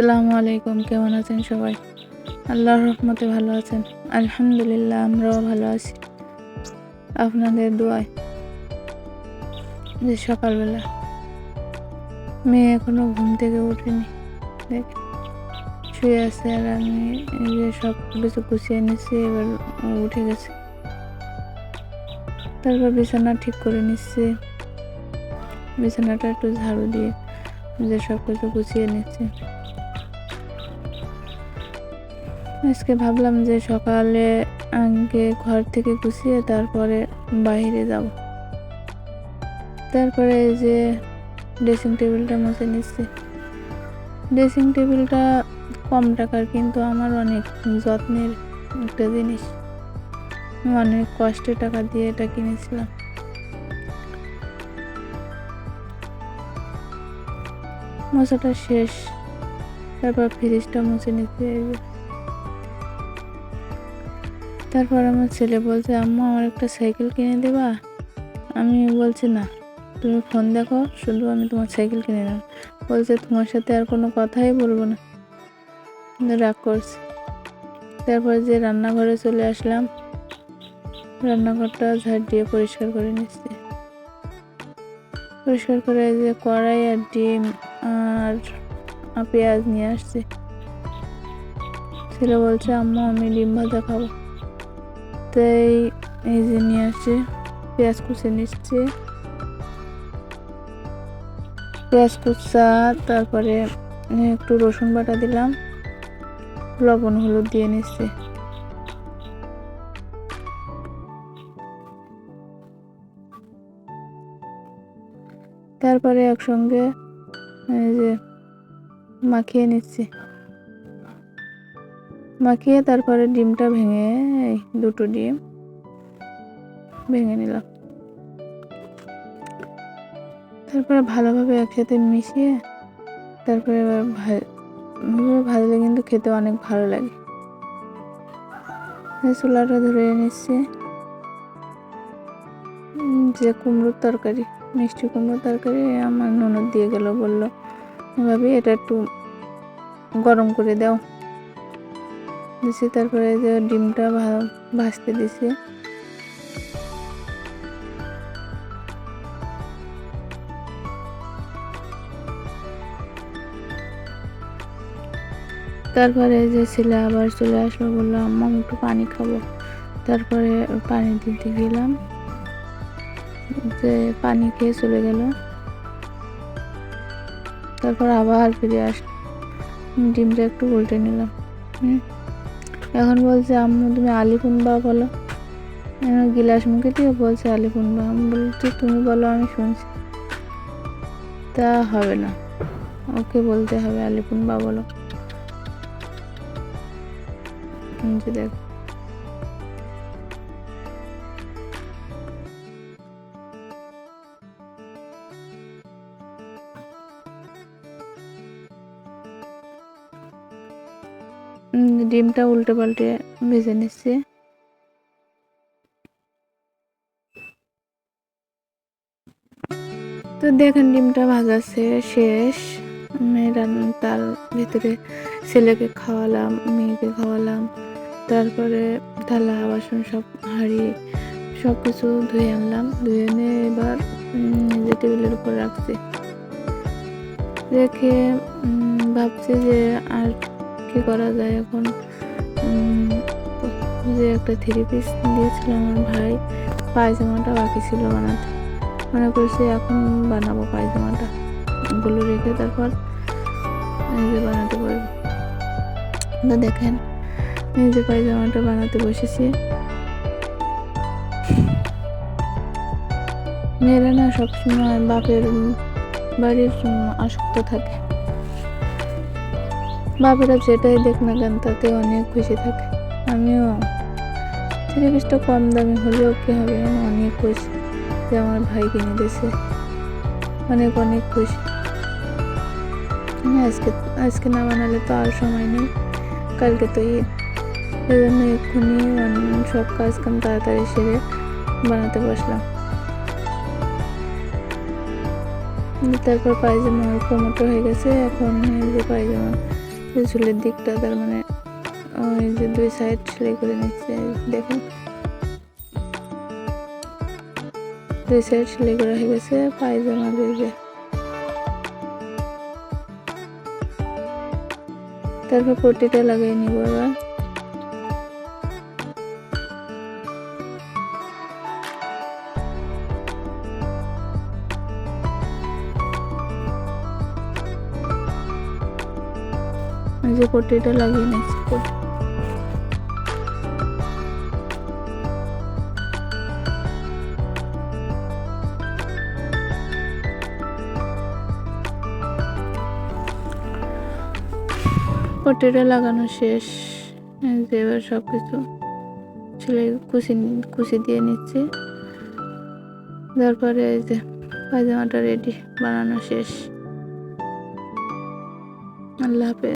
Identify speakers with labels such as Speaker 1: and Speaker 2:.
Speaker 1: আসসালামু আলাইকুম, কেমন আছেন সবাই? আল্লাহর রহমতে ভালো আছেন। আলহামদুলিল্লাহ, আমরাও ভালো আছি। আপনাদের দোয়ায় যে সকালবেলা মেয়ে এখনও ঘুম থেকে উঠেনি দেখ। শুয়ে আছে আর আমি যে সব কিছু গুছিয়ে নিচ্ছি, এবার উঠে গেছে। তারপর বিছানা ঠিক করে নিচ্ছি। বিছানাটা একটু ঝাড়ু দিয়ে যে সব কিছু গুছিয়ে নিচ্ছি। আজকে ভাবলাম যে সকালে আগে ঘর থেকে গুছিয়ে তারপরে বাইরে যাব। তারপরে এই যে ড্রেসিং টেবিলটা মুছে নিচ্ছি। ড্রেসিং টেবিলটা কম টাকার, কিন্তু আমার অনেক যত্নের একটা জিনিস। অনেক কষ্টের টাকা দিয়ে এটা কিনেছিলাম। মশাটা শেষ, তারপর ফ্রিজটা মুছে নিতে। তারপর আমার ছেলে বলছে, আম্মা, আমার একটা সাইকেল কিনে দেবা? আমি বলছি, না। তুমি ফোন দেখো শুধু আমি তোমার সাইকেল কিনে দেবো বলছে, তোমার সাথে আর কোনো কথাই বলব না। রাগ করছি। তারপর যে রান্নাঘরে চলে আসলাম, রান্নাঘরটা ঝাড় দিয়ে পরিষ্কার করে নিচ্ছি। পরিষ্কার করে যে কড়াই আর ডিম আর পেঁয়াজ নিয়ে আসছি। ছেলে বলছে, আম্মা, আমি ডিম ভাজা খাব। তাই এই যে নিয়ে আসছি পেঁয়াজ কুচে নিচ্ছে। পেঁয়াজ কুচা, তারপরে একটু রসুন বাটা দিলাম। লবণ, হলুদ দিয়ে নিচ্ছে। তারপরে একসঙ্গে এই যে মাখিয়ে নিচ্ছি। মাখিয়ে তারপরে ডিমটা ভেঙে, এই দুটো ডিম ভেঙে নিলাম। তারপরে ভালোভাবে একসাথে মিশিয়ে তারপরে এবার ভাজলে কিন্তু খেতে অনেক ভালো লাগে। চুলাটা ধরে নিচ্ছি। যে কুমড়োর তরকারি, মিষ্টি কুমড়োর তরকারি, আমার ননদ দিয়ে গেল, বলল, ভাবি, এটা একটু গরম করে দাও। দিছি, তারপরে যে ডিমটা ভাজতে দিছি। তারপরে যে ছেলে আবার চলে আসলো, বলল, আম্মা একটু পানি খাব। তারপরে পানি দিতে গেলাম। যে পানি খেয়ে চলে গেল। তারপর আবার ফিরে আস ডিমটা একটু উল্টে নিলাম। হুম। এখন বলছে, আম্মু, তুমি আলিপুনবা বলো। গিলাস মুখে দিয়ে বলছে আলিপুনবা আমি বলছি তুমি বলো, আমি শুনছি। তা হবে না। ওকে বলতে হবে আলিপুনবা বলো। দেখো। ডিমটা উল্টে পাল্টে ভেজে নিচ্ছি। তো দেখেন ডিমটা ভাজা শেষ। তার ভিতরে ছেলেকে খাওয়ালাম, মেয়েকে খাওয়ালাম। তারপরে থালা, বাসন সব হাঁড়ি সব কিছু ধুয়ে আনলাম। ধুয়ে এনে এবার যে টেবিলের উপর রাখছি। রেখে ভাবছি যে আর কি করা যায় এখন? যে একটা থ্রি পিস দিয়েছিল আমার ভাই, পায়জামাটা বাকি ছিল বানাতে। মনে করছি এখন বানাবো পায়জামাটা। ওগুলো রেখে তারপর যে বানাতে পারব। তো দেখেন যে পায়জামাটা বানাতে বসেছি। মেয়েরা না সবসময় বাপের বাড়ির আসক্ত থাকে। বাপেরা যেটাই দেখ না কেন তাতে অনেক খুশি থাকে। আমিও। থ্রি কম দামি হলেও কী হবে আমি অনেক খুশি যে আমার ভাই কিনে দিয়েছে। অনেক অনেক খুশি। আজকে আজকে না বানালে তো আর সময় নেই। কালকে তো ঈদ। সেজন্য এক্ষুনি সব কাজ কাম তাড়াতাড়ি সেরে বানাতে বসলাম। তারপর পায়জামা কোমরটা হয়ে গেছে, এখন যে পায়জামা। ঝুলের দিকটা, তার মানে ওই যে দুই সাইড সেলাই করে নিচ্ছে। দেখেন। দুই সাইড সেলাই করা হয়ে গেছে, পায়জামা যে তারপর পটিটা লাগিয়ে নিব এবার। যে পট্টিটা লাগিয়ে নিচ্ছি পট্টি পট্টিটা লাগানো শেষ। এবার সব কিছু ছেলে কুচি কুচি দিয়ে নিচ্ছি। তারপরে এই যে পায়জামাটা রেডি বানানো শেষ। আল্লাহ হাফেজ।